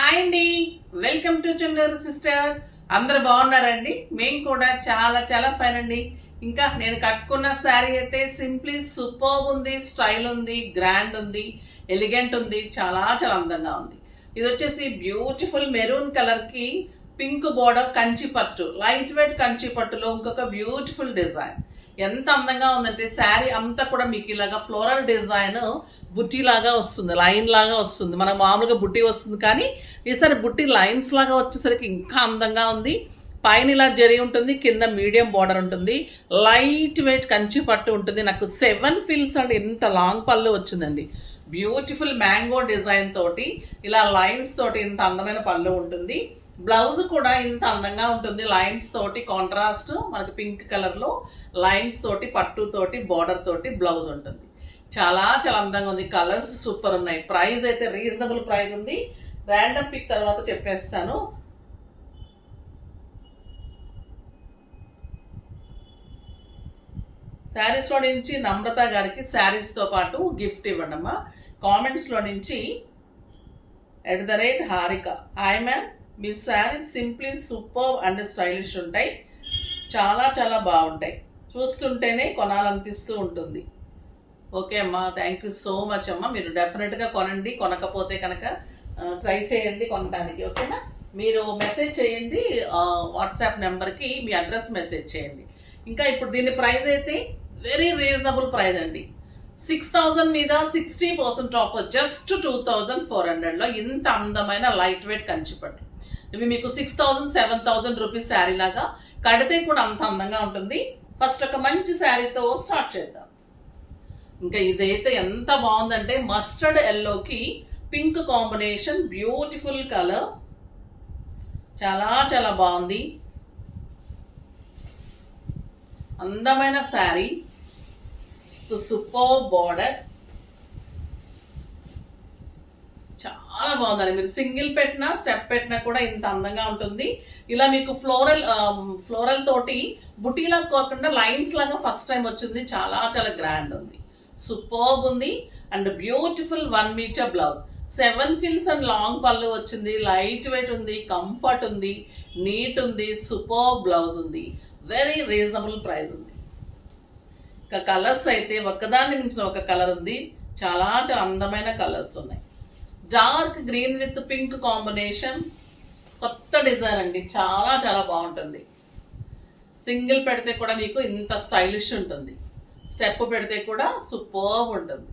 Hi అండి. Welcome to Chanduru sisters. అందరు బాగున్నారండి? మేము కూడా చాలా చాలా ఫైన్ అండి. ఇంకా నేను కట్టుకున్న శారీ అయితే సింప్లీ సూపర్ ఉంది స్టైల్ ఉంది గ్రాండ్ ఉంది ఎలిగెంట్ ఉంది చాలా చాలా అందంగా ఉంది. ఇది వచ్చేసి బ్యూటిఫుల్ మెరూన్ కలర్కి పింక్ బోర్డర్ కంచి పట్టు లైట్ వెయిట్ కంచి పట్టులో ఇంకొక బ్యూటిఫుల్ డిజైన్ ఎంత అందంగా ఉందంటే శారీ అంతా కూడా మీకు ఇలాగా ఫ్లోరల్ డిజైన్ బుట్టి లాగా వస్తుంది లైన్ లాగా వస్తుంది. మనకు మామూలుగా బుట్టి వస్తుంది కానీ ఈసారి బుట్టి లైన్స్ లాగా వచ్చేసరికి ఇంకా అందంగా ఉంది. పైన ఇలా జరి ఉంటుంది కింద మీడియం బార్డర్ ఉంటుంది. లైట్ వెయిట్ కంచి పట్టు ఉంటుంది. నాకు సెవెన్ ఫిల్స్ అండ్ ఎంత లాంగ్ పళ్ళు వచ్చిందండి. బ్యూటిఫుల్ మ్యాంగో డిజైన్ తోటి ఇలా లైన్స్ తోటి ఇంత అందమైన పళ్ళు ఉంటుంది. బ్లౌజ్ కూడా ఇంత అందంగా ఉంటుంది. లైన్స్ తోటి కాంట్రాస్ట్ మనకి పింక్ కలర్లో లైన్స్ తోటి పట్టు తోటి బార్డర్ తోటి బ్లౌజ్ ఉంటుంది. చాలా చాలా అందంగా ఉంది. కలర్స్ సూపర్ ఉన్నాయి. ప్రైస్ అయితే రీజనబుల్ ప్రైస్ ఉంది. ర్యాండమ్ పిక్ తర్వాత చెప్పేస్తాను. శారీస్లో నుంచి నమ్రత గారికి శారీస్తో పాటు గిఫ్ట్ ఇవ్వండమ్మా. కామెంట్స్లో నుంచి at the rate Harika. Hi ma'am me saris simply super and stylish ఉంటాయి. చాలా చాలా బాగుంటాయి. చూస్తుంటేనే కొనాలనిపిస్తూ ఉంటుంది. ఓకే అమ్మా థ్యాంక్ యూ సో మచ్ అమ్మా. మీరు డెఫినెట్గా కొనండి కొనకపోతే కనుక ట్రై చేయండి కొనడానికి ఓకేనా మీరు మెసేజ్ చేయండి వాట్సాప్ నెంబర్కి మీ అడ్రస్ మెసేజ్ చేయండి. ఇంకా ఇప్పుడు దీని ప్రైస్ అయితే వెరీ రీజనబుల్ ప్రైస్ అండి. సిక్స్ థౌజండ్ మీద sixty percent offer just two thousand four హండ్రెడ్లో ఇంత అందమైన లైట్ వెయిట్ కంచిపట్టు. ఇవి మీకు six thousand seven thousand rupees sari లాగా కడితే కూడా అంత అందంగా ఉంటుంది. ఫస్ట్ ఒక మంచి శారీతో స్టార్ట్ చేద్దాం. ఇంకా ఇదైతే ఎంత బాగుందంటే మస్టర్డ్ ఎల్లోకి పింక్ కాంబినేషన్ బ్యూటిఫుల్ కలర్. చాలా చాలా బాగుంది. అందమైన శారీ. Super border. చాలా బాగుందండి. మీరు సింగిల్ పెట్టినా స్టెప్ పెట్టినా కూడా ఇంత అందంగా ఉంటుంది. ఇలా మీకు ఫ్లోరల్ ఫ్లోరల్ తోటి బుటీలా కాకుండా లైన్స్ లాగా ఫస్ట్ టైం వచ్చింది. చాలా చాలా గ్రాండ్ ఉంది. సూపర్బ్ ఉంది. And beautiful one metre blouse seven fills and long పళ్ళు వచ్చింది. లైట్ వెయిట్ ఉంది కంఫర్ట్ ఉంది నీట్ ఉంది సూపర్ బ్లౌజ్ ఉంది. వెరీ రీజనబుల్ ప్రైస్ ఉంది. ఇంకా కలర్స్ అయితే ఒకదాన్ని మించిన ఒక కలర్ ఉంది. చాలా చాలా అందమైన కలర్స్ ఉన్నాయి. Dark green with pink combination కొత్త డిజైన్ అండి. చాలా చాలా బాగుంటుంది. సింగిల్ పెడితే కూడా మీకు ఇంత స్టైలిష్ ఉంటుంది. స్టెప్ పెడితే కూడా సూపర్ ఉంటుంది.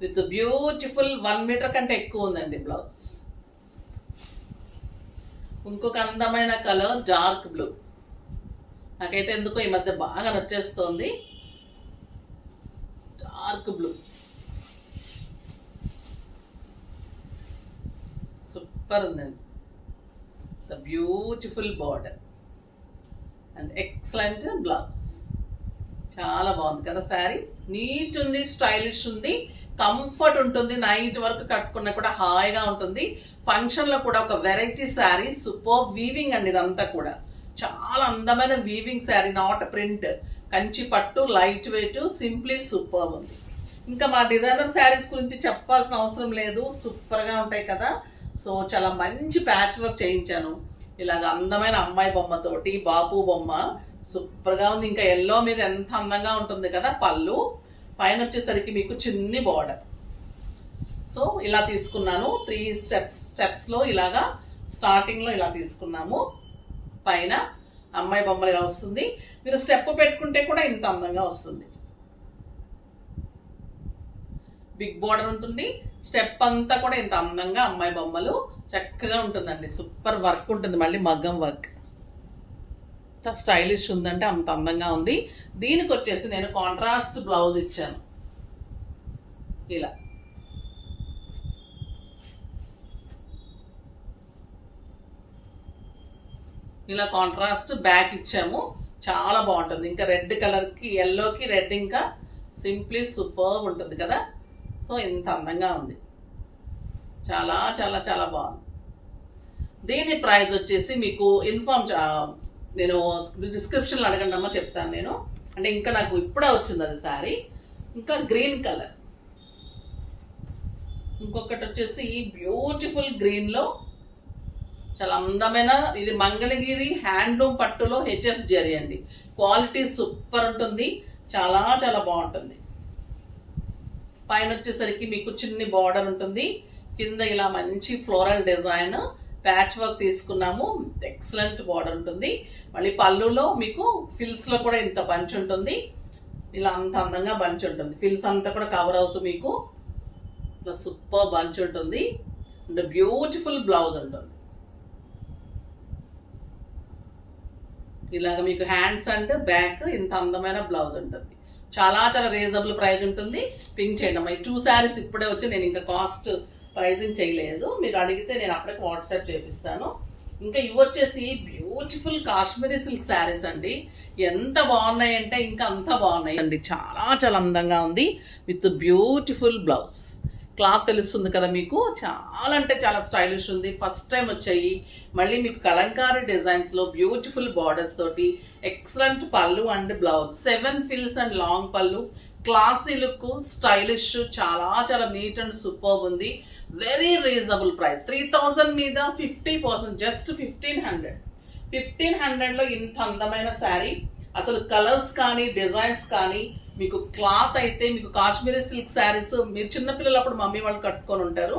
విత్ బ్యూటిఫుల్ వన్ మీటర్ కంటే ఎక్కువ ఉందండి బ్లౌజ్. ఇంకొక అందమైన కలర్ డార్క్ బ్లూ. నాకైతే ఎందుకో ఈ మధ్య బాగా నచ్చేస్తోంది. Dark blue. సూపర్ ఉందండి. The beautiful border and excellent blouse. చాలా బాగుంది కదా శారీ. నీట్ ఉంది స్టైలిష్ ఉంది కంఫర్ట్ ఉంటుంది నైట్ వరకు కట్టుకున్నా కూడా హాయిగా ఉంటుంది. ఫంక్షన్లో కూడా ఒక వెరైటీ శారీ సూపర్ వీవింగ్ అండి ఇదంతా కూడా. చాలా అందమైన weaving sari not print. Kanchi పట్టు లైట్ వెయిట్ సింప్లీ సూపర్ ఉంది. ఇంకా మా డిజైనర్ శారీస్ గురించి చెప్పాల్సిన అవసరం లేదు సూపర్గా ఉంటాయి కదా. సో చాలా మంచి ప్యాచ్ వర్క్ చేయించాను. ఇలాగ అందమైన అమ్మాయి బొమ్మతోటి బాపు బొమ్మ సూపర్గా ఉంది. ఇంకా ఎల్లో మీద ఎంత అందంగా ఉంటుంది కదా పళ్ళు. పైన వచ్చేసరికి మీకు చిన్ని బార్డర్ సో ఇలా తీసుకున్నాను. త్రీ స్టెప్స్ స్టెప్స్లో ఇలాగా స్టార్టింగ్లో ఇలా తీసుకున్నాము. పైన అమ్మాయి బొమ్మలు ఇలా వస్తుంది. మీరు స్టెప్ పెట్టుకుంటే కూడా ఇంత అందంగా వస్తుంది. బిగ్ బార్డర్ ఉంటుంది. స్టెప్ అంతా కూడా ఇంత అందంగా అమ్మాయి బొమ్మలు చక్కగా ఉంటుందండి. సూపర్ వర్క్ ఉంటుంది. మళ్ళీ మగ్గం వర్క్ ఎంత స్టైలిష్ ఉందంటే అంత అందంగా ఉంది. దీనికి వచ్చేసి నేను కాంట్రాస్ట్ బ్లౌజ్ ఇచ్చాను. ఇలా. ఇలా కాంట్రాస్ట్ బ్యాక్ ఇచ్చాము. చాలా బాగుంటుంది. ఇంకా రెడ్ కలర్కి ఎల్లోకి రెడ్ ఇంకా సింప్లీ సూపర్ ఉంటుంది కదా. సో ఇంత అందంగా ఉంది. చాలా చాలా చాలా బాగుంది. దీని ప్రైస్ వచ్చేసి మీకు ఇన్ఫార్మ్ నేను డిస్క్రిప్షన్లో అడగండి అమ్మ చెప్తాను నేను. అంటే ఇంకా నాకు ఇప్పుడే వచ్చింది అది శారీ. ఇంకా గ్రీన్ కలర్ ఇంకొకటి వచ్చేసి బ్యూటిఫుల్ గ్రీన్లో చాలా అందమైన ఇది మంగళగిరి హ్యాండ్లూమ్ పట్టులో హెచ్ఎఫ్ జరీ అండి. క్వాలిటీ సూపర్ ఉంటుంది. చాలా చాలా బాగుంటుంది. పైన వచ్చేసరికి మీకు చిన్ని బార్డర్ ఉంటుంది. కింద ఇలా మంచి ఫ్లోరల్ డిజైన్ ప్యాచ్ వర్క్ తీసుకున్నాము. ఎక్సలెంట్ బార్డర్ ఉంటుంది. మళ్ళీ పళ్ళులో మీకు ఫిల్స్లో కూడా ఇంత బంచ్ ఉంటుంది. ఇలా అంత అందంగా బంచ్ ఉంటుంది. ఫిల్స్ అంతా కూడా కవర్ అవుతూ మీకు ఇట్లా సూపర్ బంచ్ ఉంటుంది. అండ్ బ్యూటిఫుల్ బ్లౌజ్ ఉంటుంది. ఇలాగ మీకు హ్యాండ్స్ అండ్ బ్యాక్ ఇంత అందమైన బ్లౌజ్ ఉంటుంది. చాలా చాలా రీజనబుల్ ప్రైస్ ఉంటుంది. పింక్ చేయండి. అమ్మా ఈ టూ శారీస్ ఇప్పుడే వచ్చి నేను ఇంకా కాస్ట్ ప్రైజింగ్ చేయలేదు. మీరు అడిగితే నేను అప్పటికి వాట్సాప్ చేపిస్తాను. ఇంకా ఇవి వచ్చేసి బ్యూటిఫుల్ కాశ్మీరీ సిల్క్ శారీస్ అండి. ఎంత బాగున్నాయి అంటే ఇంకా అంత బాగున్నాయి అండి చాలా చాలా అందంగా ఉంది. విత్ బ్యూటిఫుల్ బ్లౌజ్ క్లాత్ తెలుస్తుంది కదా మీకు? చాలా అంటే చాలా స్టైలిష్ ఉంది. ఫస్ట్ టైం వచ్చాయి. మళ్ళీ మీకు కలంకారీ డిజైన్స్లో బ్యూటిఫుల్ బార్డర్స్ తోటి ఎక్సలెంట్ పళ్ళు and blouse seven fills and long పళ్ళు. క్లాసీ లుక్ స్టైలిష్ చాలా చాలా నీట్ అండ్ సూపర్ ఉంది. Very reasonable price three thousand మీద fifty percent just fifteen hundred fifteen హండ్రెడ్లో ఇంత అందమైన శారీ అసలు కలర్స్ కానీ డిజైన్స్ కానీ మీకు క్లాత్ అయితే మీకు కాశ్మీరీ సిల్క్ శారీస్ మీరు చిన్నపిల్లలు అప్పుడు మమ్మీ వాళ్ళు కట్టుకొని ఉంటారు.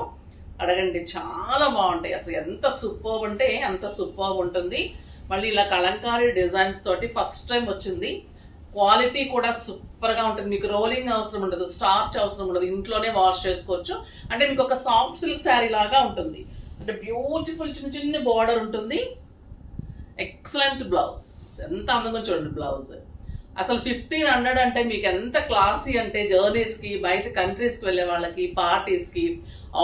అడగండి చాలా బాగుంటాయి. అసలు ఎంత సూపర్ ఉంటే అంత సూపర్ ఉంటుంది. మళ్ళీ ఇలా కలంకారీ డిజైన్స్ తోటి ఫస్ట్ టైం వచ్చింది. క్వాలిటీ కూడా సూపర్గా ఉంటుంది. మీకు రోలింగ్ అవసరం ఉండదు స్టార్చ్ అవసరం ఉండదు ఇంట్లోనే వాష్ చేసుకోవచ్చు. అంటే మీకు ఒక సాఫ్ట్ సిల్క్ శారీ లాగా ఉంటుంది. అంటే బ్యూటిఫుల్ చిన్న చిన్న బార్డర్ ఉంటుంది. Excellent blouse. ఎంత అందంగా చూడండి బ్లౌజ్. అసలు ఫిఫ్టీన్ హండ్రెడ్ అంటే మీకు ఎంత క్లాసీ అంటే జర్నీస్కి బయట కంట్రీస్కి వెళ్ళే వాళ్ళకి పార్టీస్కి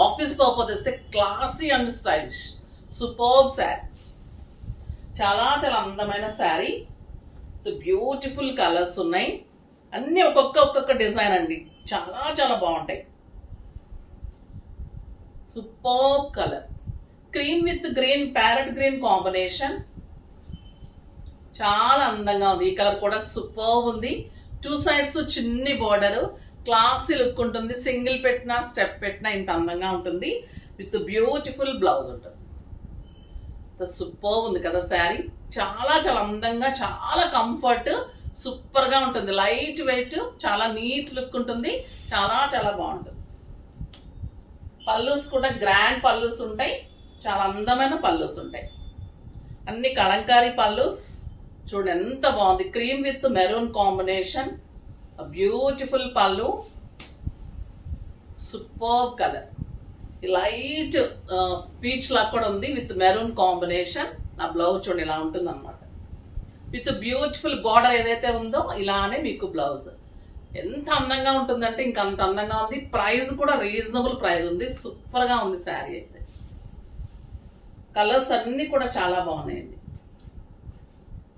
ఆఫీస్ పర్పస్ వస్తే classy and stylish. Superb sari. చాలా చాలా అందమైన శారీ. బ్యూటిఫుల్ కలర్స్ ఉన్నాయి. అన్నీ ఒక్కొక్క ఒక్కొక్క డిజైన్ అండి. చాలా చాలా బాగుంటాయి. Super colour. Cream with green parrot green combination చాలా అందంగా ఉంది. ఈ కలర్ కూడా సూపర్ ఉంది. టూ సైడ్స్ చిన్ని బార్డర్ క్లాసీ లుక్ ఉంటుంది. సింగిల్ పెట్టినా స్టెప్ పెట్టినా ఇంత అందంగా ఉంటుంది. విత్ బ్యూటిఫుల్ బ్లౌజ్ ఉంటుంది. సూపర్ ఉంది కదా శారీ. చాలా చాలా అందంగా చాలా కంఫర్ట్ సూపర్గా ఉంటుంది. లైట్ వెయిట్ చాలా నీట్ లుక్ ఉంటుంది. చాలా చాలా బాగుంటుంది. పల్లూస్ కూడా గ్రాండ్ పల్లూస్ ఉంటాయి. చాలా అందమైన పల్లూస్ ఉంటాయి. అన్ని కలంకారీ పల్లూస్ చూడండి ఎంత బాగుంది. Cream with maroon combination. Beautiful పళ్ళు. Super colour. లైట్ పీచ్ లా కూడా ఉంది విత్ మెరూన్ కాంబినేషన్. నా బ్లౌజ్ చూడండి ఇలా ఉంటుంది అనమాట విత్ బ్యూటిఫుల్ బార్డర్ ఏదైతే ఉందో ఇలానే మీకు బ్లౌజ్. ఎంత అందంగా ఉంటుందంటే ఇంకా అంత అందంగా ఉంది. ప్రైస్ కూడా రీజనబుల్ ప్రైస్ ఉంది. సూపర్గా ఉంది శారీ అయితే. కలర్స్ అన్నీ కూడా చాలా బాగున్నాయండి.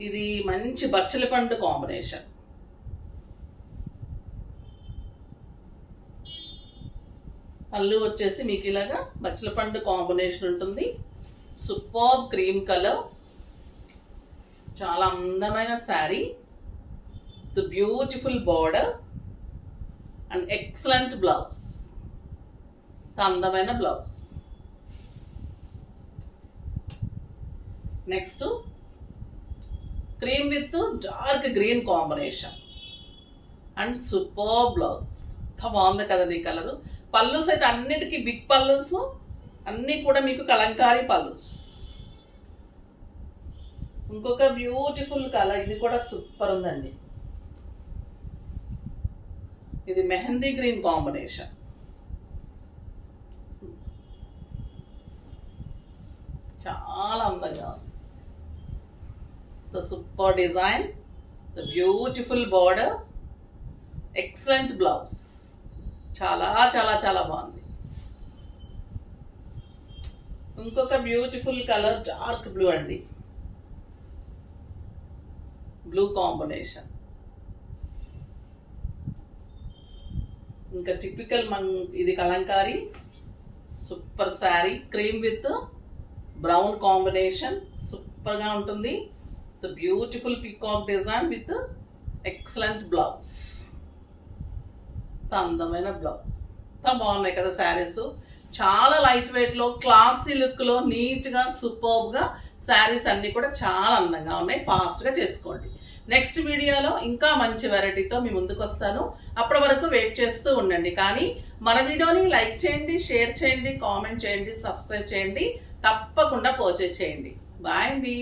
ఇది మంచి బచ్చలి పండు కాంబినేషన్. పళ్ళు వచ్చేసి మీకు ఇలాగా బచ్చల పండు కాంబినేషన్ ఉంటుంది. సూపర్ క్రీమ్ కలర్ చాలా అందమైన sari the beautiful border and excellent blouse అందమైన blouse next cream with dark green combination and super blouse బాగుంది కదండి ఈ కలరు పల్లూస్ అయితే అన్నిటికీ బిగ్ పల్లూస్ అన్నీ కూడా మీకు కలంకారీ పల్లూస్ ఇంకొక బ్యూటిఫుల్ కలర్ ఇది కూడా సూపర్ ఉందండి. ఇది మెహందీ గ్రీన్ కాంబినేషన్. చాలా అందంగా the super design the beautiful border excellent blouse. చాలా చాలా చాలా బాగుంది. ఇంకొక బ్యూటిఫుల్ కలర్ డార్క్ బ్లూ అండి. బ్లూ కాంబినేషన్ ఇంకా టిపికల్ మన ఇది Kalamkari super sari cream with brown combination సూపర్గా ఉంటుంది. The beautiful peacock design with excellent blouse అందమైన బ్లౌజ్. ఎంత బాగున్నాయి కదా శారీస్. చాలా లైట్ వెయిట్లో క్లాసీ లుక్లో నీట్గా సూపర్గా శారీస్ అన్నీ కూడా చాలా అందంగా ఉన్నాయి. ఫాస్ట్గా చేసుకోండి. నెక్స్ట్ వీడియోలో ఇంకా మంచి వెరైటీతో మీ ముందుకు వస్తాను. అప్పటి వరకు వెయిట్ చేస్తూ ఉండండి. కానీ మన వీడియోని లైక్ చేయండి షేర్ చేయండి కామెంట్ చేయండి సబ్స్క్రైబ్ చేయండి. తప్పకుండా పోచే చేయండి. బాయ్ అండి.